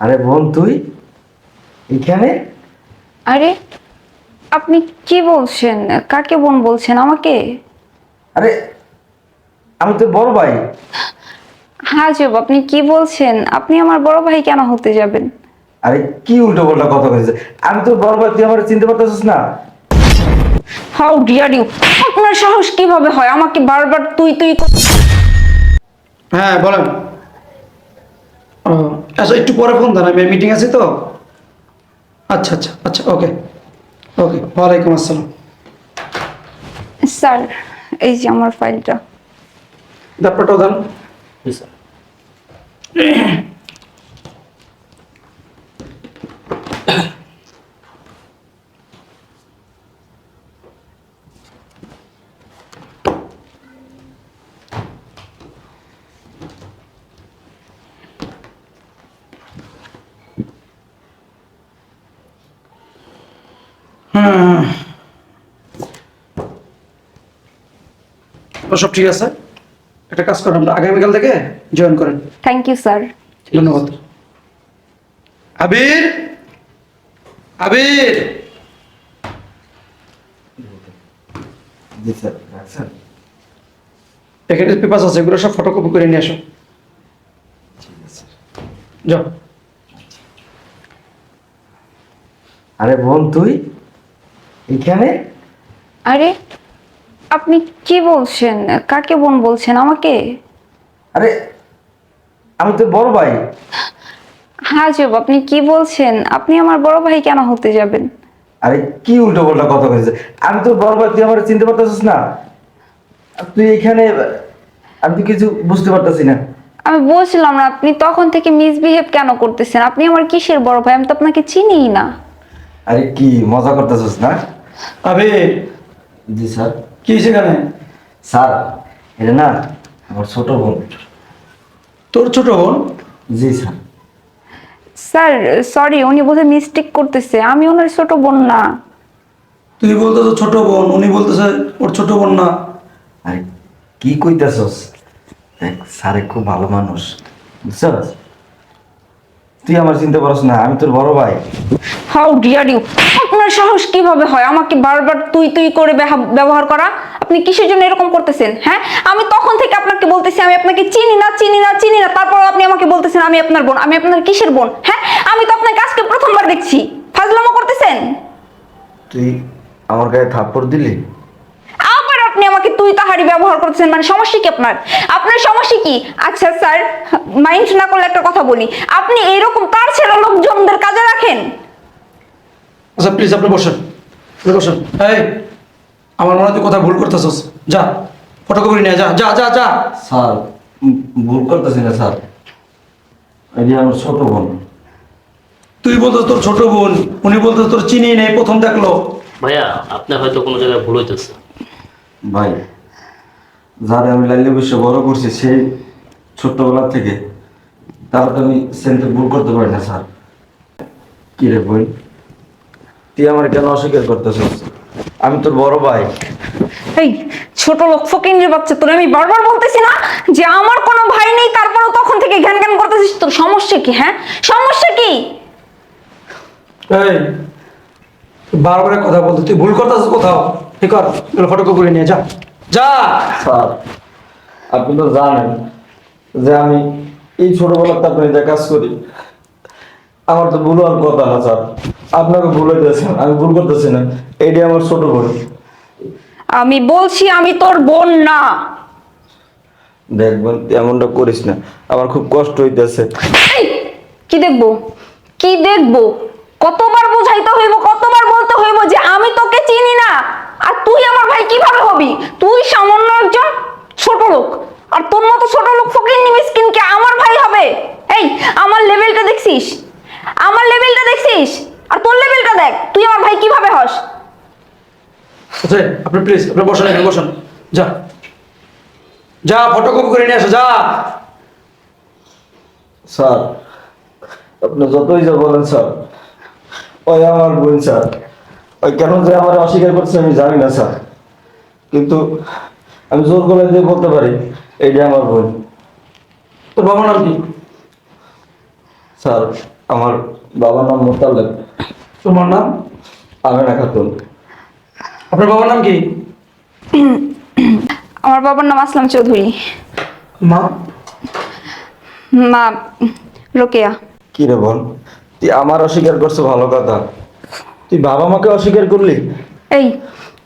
আরে বোন তুই এখানে? আরে আপনি কি বলছেন? কাকে বোন বলছেন? আমাকে? আরে আমি তো বড় ভাই। হাজব আপনি কি বলছেন? আপনি আমার বড় ভাই কেন হতে যাবেন? আরে কি উল্টো পাল্টা কথা কইছে আমি তো বড় ভাই তুই আমার চিনতে পারতেছিস না? হাউ ডিয়ার ইউ আপনার সাহস কীভাবে হয়? আমাকে বারবার তুই তুই হ্যাঁ বলেন। ও আচ্ছা একটু পরে ফোন দেন আমি মিটিং আছি তো। আচ্ছা আচ্ছা আচ্ছা ওকে ওকে ওয়ালাইকুম আসসালাম। স্যার এই যে আমার ফাইলটা ব্যাপারটাও দেন। হুম সব ঠিক আছে? একটা কাজ করেন আমরা আগামীকাল থেকে জয়েন করেন। থ্যাংক ইউ স্যার ধন্যবাদ। আবির! আবির! এখানে পেপার আছে এগুলো সব ফটোকপি করে নিয়ে আসো। ঠিক যাও। আরে বোন তুই? এখানে? আরে আপনি কি বলছেন? কাকে বোন বলছেন? আমাকে? আরে আমি তো বড় ভাই। হাজব আপনি কি বলছেন? আপনি আমার বড় ভাই কেন হতে যাবেন? আরে কি উল্টো পাল্টা কথা কইছে আমি তো বড় ভাই তুই আমার চিনতে পারতেছিস না? তুই এখানে আমি তো কিছু বুঝতে পারতাছি না। আমি বলছিলাম না আপনি তখন থেকে মিসবিহেভ কেন করতেছেন? আপনি আমার কিসের বড় ভাই? আমি তো আপনাকে চিনিই না। আরে কি মজা করতেছিস না? আবির জি স্যার। কি এখানে? স্যার এটা না আমার ছোট বোন। তোর ছোট বোন? জি স্যার। স্যার সরি উনি বোধহয় মিস্টেক করতেছে। আমি ওনার ছোট বোন না। তুই বলতেছ ছোট বোন উনি বলতেছে ওর ছোট বোন না। আরে কি কইতাছস? দেখ স্যারে খুব ভালো মানুষ। বুঝছস? তুই আমার চিনতে পারস না আমি তোর বড় ভাই। হাউ ডিয়ার ইউ আপনার সাহস কীভাবে হয় আমাকে বারবার তুই তুই করে বেহা- ব্যবহার করা? আপনি কিসের জন্য এরকম করতেছেন হ্যাঁ? আমি তখন থেকে আপনাকে বলতেছি আমি আপনাকে চিনি না চিনি না চিনি না। তারপর আপনি আমাকে বলতেছেন আমি আপনার বোন আমি আপনার কিসের বোন হ্যাঁ? আমি তো আপনাকে আজকে প্রথমবার দেখছি। ফাজলামো করতেছেন? তুই আমার গায়ে থাপ্পড় দিলি? আপনি আমাকে তাহারি ব্যবহার করতেছেন মানে সমস্যা কি আপনার? আপনার সমস্যা কি? আচ্ছা স্যার মাইন্ড না করলে একটা কথা বলি। আপনি এরকম তার ছেড়ে লোকজনদের কাজে রাখেন? আচ্ছা প্লিজ আপনি বসেন। আপনি বসেন। এই আমার মনে হয় কথা ভুল করতেছস? যা ফটোকপি নিয়ে যা যা যা যা। স্যার ভুল করতেছি না স্যার। এটি আমার ছোট বোন। তুই বলতো তোর ছোট বোন উনি বলতো তোর চিনি নেই প্রথম দেখল। ভাইয়া আপনার হয়তো কোনো জায়গায় ভুল হইতেছে। ভাই যারা আমি লাইলে বসে বড় করছি সেই ছোট্টবেলা থেকে তারা তো আমি সেন্টে ভুল করতে পারি না স্যার। কি রে বই? তুই আমার কেন অস্বীকার করতেছিস? আমি তোর বড় ভাই। এই ছোট লোক ফকিন্দ্রের বাচ্চা তোর আমি বারবার বলতেছি না যে আমার কোনো ভাই নেই তারপরেও তখন থেকে জ্ঞান জ্ঞান করতেছিস তোর। সমস্যা কি হ্যাঁ? সমস্যা কি? এই বারবার এক কথা বলতে তুই ভুল করতেছিস কোথাও? ঠিক কর এগুলো ফটোকপি করে নিয়ে যা। যা। স্যার আপনি তো জানেন যে আমি এই ছোটবেলাতে আপনি যে কাজ করি আমার তো ভুল হওয়ার কথা না স্যার। আপনাকে ভুল হইতেছেন আমি ভুল করতেছি না। এটি আমার ছোট বোন। আমি বলছি আমি তোর বোন না। দেখবেন এমনটা করিস না। আমার খুব কষ্ট হইতেছে। কি দেখব? কি দেখব? কতবার বুঝাইতে হইব কতবার বলতে হইব যে আমি তোকে চিনি না? আর তুই আমার ভাই কীভাবে হবি? তুই সামান্য একজন ছোট লোক। আর তোর মতো ছোট লোক ফকির মিসকিনকে আমার ভাই হবে? এই আমার লেভেলটা দেখছিস? আমার লেভেলটা দেখছিস? আর তোর লেভেলটা দেখ তুই আমার ভাই কীভাবে হস? আচ্ছা আপনি প্লিজ আপনি বসেন এখানে বসেন। যা। যা ফটোকপি করে নিয়ে আসো যা। স্যার আপনি যতই যা বলেন স্যার ওই আমার বোন স্যার। ওই কেন যে আমার অস্বীকার করছে আমি জানি না স্যার। কিন্তু আমি জোর করে দিয়ে বলতে পারি এইটা আমার বোন তোর বাবার নাম কি? স্যার আমার বাবার নাম মোতালেব। তোমার নাম? আমেনা খাতুন। আপনার বাবার নাম কি? আমার বাবার নাম আসলাম চৌধুরী। মা? মা রোকেয়া কি রে বোন তুই আমার অস্বীকার করছ ভালো কথা। তুই বাবা মাকে অস্বীকার করলি? এই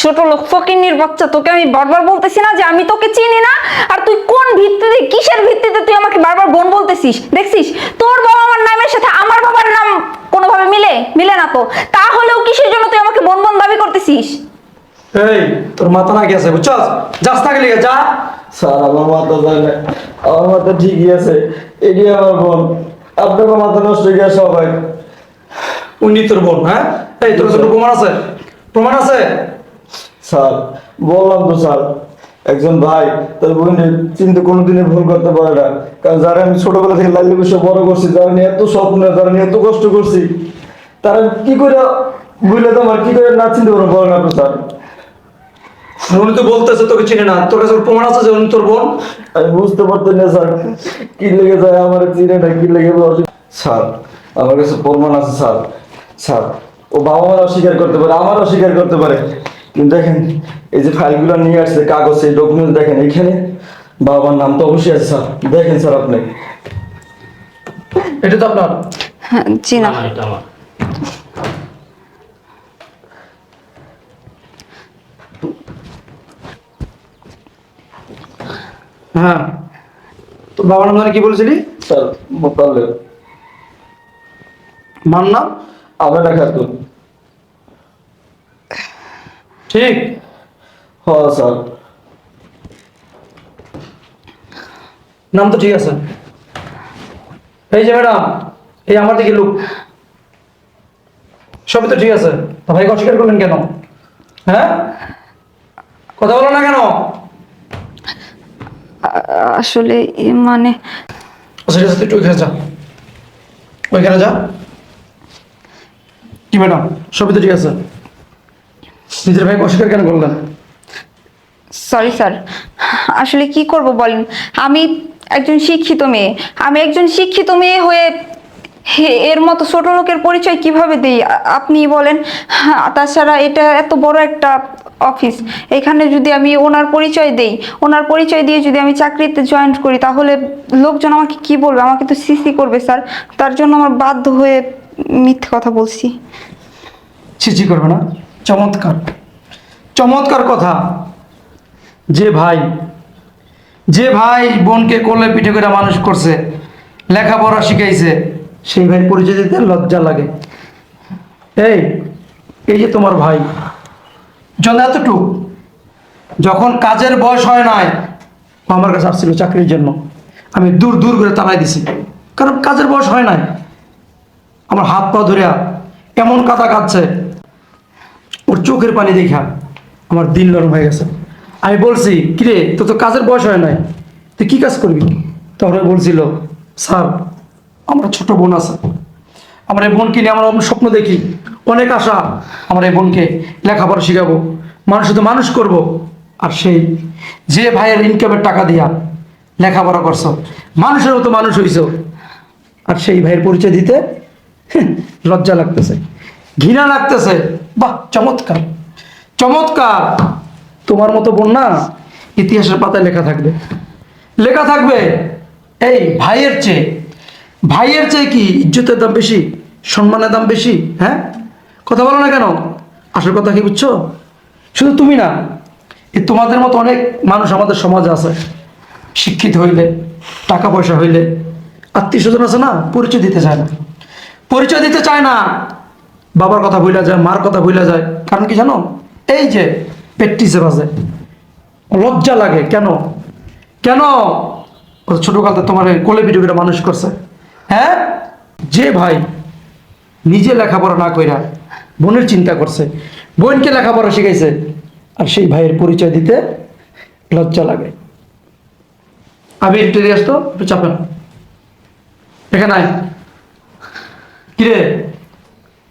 ছোট লোক ফকিন্নির বাচ্চা তোকে আমি বারবার বলতেছি না যে আমি তোকে চিনি না? আর তুই কোন ভিত্তিতে কিসের ভিত্তিতে তুই আমাকে বারবার বোন বলতেছিস? দেখছিস? তোর বাবা আমার নামের সাথে আমার বাবার নাম কোনোভাবে মিলে মিলে না তো? তাহলেও কিসের জন্য তুই আমাকে বোন বোন দাবি করতেছিস? এই তোর মাথা না গেছে বুঝছস? যাস না গেলি যা। স্যার আমার মাথা যায় না। আমার মাথা ঠিকই আছে। এটি আমার বোন। আপনাকে মাথা নষ্ট হয়ে গেছে সবাই। উনি তোর বোন হ্যাঁ? এই তোর কাছে প্রমাণ আছে। প্রমাণ আছে? স্যার বললাম তো স্যার একজন ভাই তার বোনের চিন্তা কোনোদিনই ভুল করতে পারে না। কারণ যারা আমি ছোটবেলা থেকে লাল্লি বসে বড় করছি যারা নিয়ে এত স্বপ্ন যারা নিয়ে এত কষ্ট করছি তারা কি করে বুঝলে তোমার কি করে না চিনতে পারো বলেন আপনি স্যার। উনি তো বলতেছে তোকে চিনে না। তোর কাছে প্রমাণ আছে যে উনি তোর বোন? আমি বুঝতে পারতেন না স্যার কি লেগে যায় আমার চিনে না কি লেগে স্যার আমার কাছে প্রমাণ আছে স্যার। স্যার ও বাবা মার অস্বীকার করতে পারে আমার অস্বীকার করতে পারে। কিন্তু দেখেন এই যে ফাইলগুলো নিয়ে আসছে কাগজ এই ডকুমেন্ট দেখেন এখানে বাবার নাম তো অবশ্যই আছে স্যার। দেখেন স্যার আপনি। এটা তো আপনার? হ্যাঁ, জি না। এটা আমার। হ্যাঁ। তোর বাবার নাম কি বলেছিলি? স্যার মোতালেব মার নাম আমরা খাতুন। ঠিক? হ স্যার। নাম তো ঠিক আছে। এই যে ম্যাডাম এই আমার দিকে লুক। সবই তো ঠিক আছে। তা ভাইকে অস্বীকার করলেন কেন? হ্যাঁ? কথা বলো না কেন? আসলে মানে আচ্ছা ঠিক তুই একটু ওইখানে যা। ওইখানে যা। কি ম্যাডাম? সবই তো ঠিক আছে। নিজের ভাইকে অস্বীকার কেন করলেন সরি স্যার আসলে কি করব বলেন? আমি একজন শিক্ষিত মেয়ে। আমি একজন শিক্ষিত মেয়ে হয়ে হে- এর মতো ছোট লোকের পরিচয় কীভাবে দিই? আপনি বলেন। তাছাড়া এটা এত বড় একটা অফিস। এখানে যদি আমি ওনার পরিচয় দেই ওনার পরিচয় দিয়ে যদি আমি চাকরিতে জয়েন করি তাহলে লোকজন আমাকে কি বলবে? আমাকে তো সিসি করবে স্যার তার জন্য আমার বাধ্য হয়ে মিথ্যে কথা বলছি। ছিচি করবে না? চমৎকার। চমৎকার কথা। যে ভাই যে ভাই বোনকে কোলে পিঠে করে মানুষ করছে, লেখাপড়া শিখাইছে, সেই ভাই পরিচয় দিতে লজ্জা লাগে। এই এই যে তোমার ভাই, জন এতটুক, যখন কাজের বয়স হয় নাই আমার কাছে আসছিল চাকরির জন্য। আমি দূর দূর করে তাড়াই দিছি। কারণ কাজের বয়স হয় নাই। আমার হাত পা ধরিয়া এমন কাদা কাঁদছে ওর চোখের পানি দেখা। আমার দিন নরম হয়ে গেছে। আমি বলছি, কিরে তো তো কাজের বয়স হয় নাই। তুই কি কাজ করবি? তখন বলছিল, স্যার, আমার ছোট বোন আছে। আমার এই বোনকে নিয়ে আমার স্বপ্ন দেখি। অনেক আশা। আমার এই বোনকে লেখাপড়া শিখাবো। মানুষ তো মানুষ করব। আর সেই যে ভাইয়ের ইনকামের টাকা দিয়া লেখাপড়া করছ, মানুষের মতো মানুষ হইছো। আর সেই ভাইয়ের পরিচয় দিতে লজ্জা লাগতেছে। ঘৃণা লাগতেছে। বাহ, চমৎকার। চমৎকার। তোমার মতো বন্যা ইতিহাসের পাতায় লেখা থাকবে। লেখা থাকবে এই ভাইয়ের চেয়ে। ভাইয়ের চেয়ে কি ইজ্জতের দাম বেশি, সম্মানের দাম বেশি হ্যাঁ? কথা বলো না কেন? আসল কথা কি বুঝছ? শুধু তুমি না এই তোমাদের মতো অনেক মানুষ আমাদের সমাজে আছে। শিক্ষিত হইলে, টাকা পয়সা হইলে আত্মীয় স্বজন আছে না, পরিচয় দিতে চায় না। পরিচয় দিতে চায় না। বাবার কথা ভুলা যায়, মার কথা ভুলা যায়। কারণ কি জানো? এই যে প্র্যাকটিসে বাজে, লজ্জা লাগে। কেন? কেন? ছোটকালতে তোমার কোলে পিঠে মানুষ করছে। হ্যাঁ? যে ভাই নিজে লেখাপড়া না কইরা বোনের চিন্তা করছে, বোনকে লেখাপড়া শিখাইছে, আর সেই ভাইয়ের পরিচয় দিতে লজ্জা লাগে। আমি একটু আসতো? চাপেন। এখানে কিরে?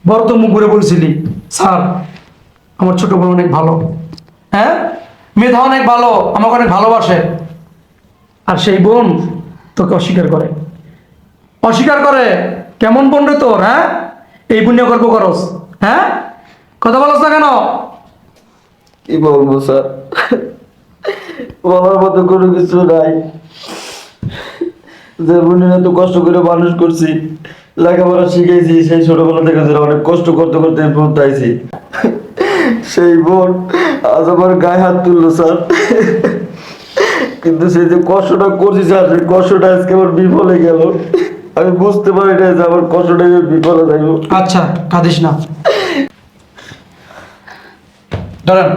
বড় তো মুখ করে বলছিলি, স্যার, আমার ছোট বোন অনেক ভালো। হ্যাঁ? মেধা অনেক ভালো, আমাকে অনেক ভালোবাসে। আর সেই বোন তোকে অস্বীকার করে। অস্বীকার করে? কেমন বোন রে তোর হ্যাঁ? এই পুণ্য গল্প করস হ্যাঁ? কথা বলস না কেন? কি বলব, স্যার? বলার মতো কোনো কিছু নাই। যে বোনের এত কষ্ট করে মানুষ করছি লেখাপড়া শিখেছি, সেই ছোটবেলা থেকে যে অনেক কষ্ট করতে করতে পর্যন্ত সেই বোন আজ আমার গায়ে হাত তুললো, স্যার। কিন্তু সেই যে কষ্টটা করছি, স্যার, সেই কষ্টটা আজকে আমার বিফলে গেল। আমি বুঝতে পারি না যে আমার কষ্টটা বিফলে যাইব। আচ্ছা কাঁদিস না। ধরেন,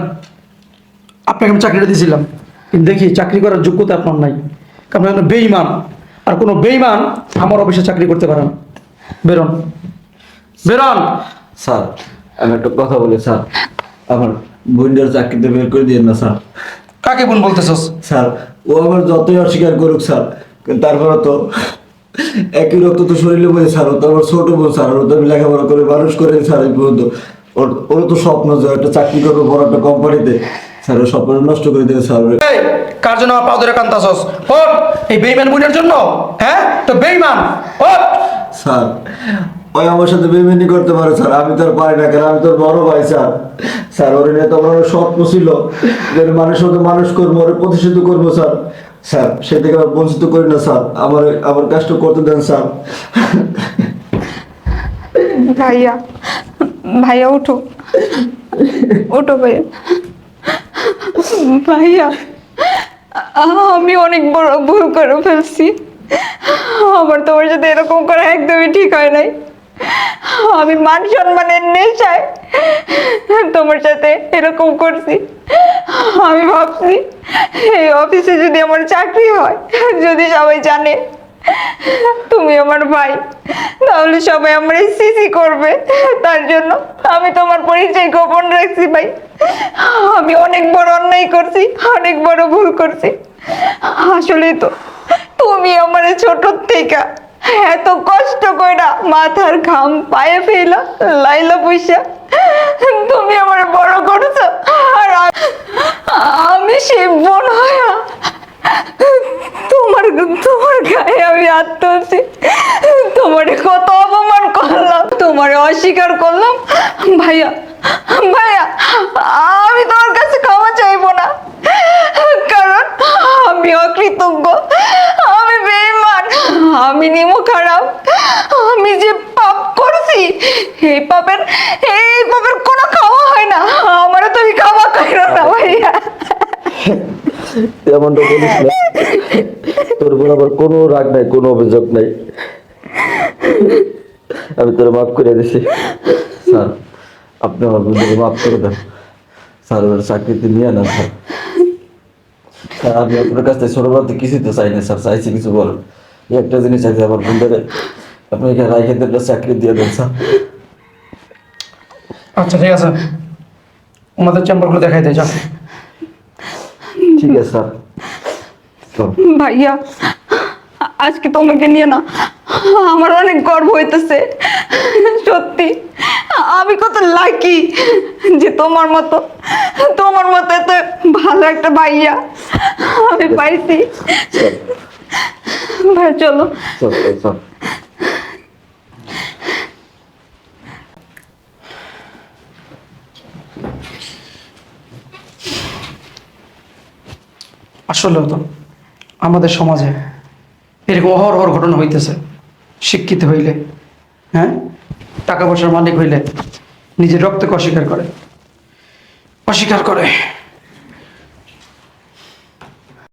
আপনাকে আমি চাকরিটা দিয়েছিলাম কিন্তু দেখি চাকরি করার যোগ্যতা আপনার নাই। কারণ বেইমান আর কোনো বেইমান আমার অফিসে চাকরি করতে পারেন বেরোন। বেরোন। স্যার আমি একটা কথা বলি স্যার। আমার বোনটার চাকরিতে বের করে দিন না স্যার। কাকে বোন বলতেছস? স্যার ও আমার যতই অস্বীকার করুক স্যার কিন্তু তারপরে তো একই রক্ত তো শরীরে বলে স্যার ও তো আমার ছোট বোন স্যার ও তো আমি লেখাপড়া করে মানুষ করে স্যার এই পর্যন্ত। ওর ওর তো স্বপ্ন যে একটা চাকরি করবে বড় একটা কোম্পানিতে। স্যার ও স্বপ্ন নষ্ট করে দেবে স্যার। কার জন্য আমার পাও ধরে কান্তাছস ওঠ এই বেইমান বোনের জন্য হ্যাঁ? তো বেইমান ওঠ। স্যার, ওই আমার সাথে বেমেনি করতে পারে, স্যার। আমি তো পারি না, কেন? আমি বড় ভাই, স্যার। স্যার, ওর নিয়ে তো আমার স্বপ্ন ছিল। যে মতো মানুষ করব, ওর প্রতিষ্ঠিত করব, স্যার। স্যার আমার বঞ্চিত করি না, স্যার। আমার আমার কাজটা করতে দেন, স্যার। ভাইয়া ভাইয়া, উঠো। ভাইয়া। ভাইয়া আমি অনেক বড় ভুল করে ফেলছি। আমার তোমার সাথে এরকম করা একদমই ঠিক হয় নাই। আমি মান সম্মানের নেশায় তোমার সাথে এরকম করছি। আমি ভাবছি, এই অফিসে যদি আমার চাকরি হয়, যদি সবাই জানে তুমি আমার ভাই, তাহলে সবাই আমার সিসি করবে। তার জন্য আমি তোমার পরিচয় গোপন রাখছি ভাই। আমি অনেক বড় অন্যায় করছি, অনেক বড় ভুল করছি। আসলে তো তুমি আমার ছোট থেকে এত কষ্ট কইরা মাথার ঘাম পায়ে ফেলা লাইলা পয়সা তুমি আমার বড় করছ। আর আমি সেই বোন হয়া তোমার তোমার গায়ে আমি তুলছি তোমারে কত অপমান করলাম, তোমারে অস্বীকার করলাম। ভাইয়া ভাইয়া, আমি তোমার কাছে ক্ষমা চাইব না। আমি অকৃতজ্ঞ আমি আমি খারাপ আমি যে পাপ করছি, এই পাপের এই পাপের কোনো খাওয়া হয় না। আমারও তুমি খাওয়া না ভাইয়া। বলিস না। তোর উপর কোনো রাগ নাই, কোনো অভিযোগ নাই। আমি তোর মাফ করে দিছি। স্যার, আপনি আমার বন্ধুকে মাফ করে দেন। স্যার চাকরিতে নিয়ে নেন স্যার। স্যার আমি আপনার কাছ থেকে ছোটবেলাতে কিছুই তো চাই না স্যার। চাইছি কিছু বল এই একটা জিনিস চাইছি আমার বন্ধুরে আপনি এখানে রাইখে দেন চাকরি দিয়ে দেন স্যার। আচ্ছা ঠিক আছে। আমাদের চেম্বারগুলো দেখাই দেয় যা ঠিক আছে স্যার। চল। ভাইয়া আজকে তোমাকে নিয়ে না আমার অনেক গর্ব হইতেছে। সত্যি। আমি কত লাকি যে তোমার মতো তোমার মতো এত ভালো একটা ভাইয়া আমি পাইছি। ভাই চলো। চল চল চল। আসলে তো আমাদের সমাজে এরকম অহর অহর ঘটনা হইতেছে। শিক্ষিত হইলে হ্যাঁ? টাকা পয়সার মালিক হইলে নিজের রক্তকে অস্বীকার করে। অস্বীকার করে।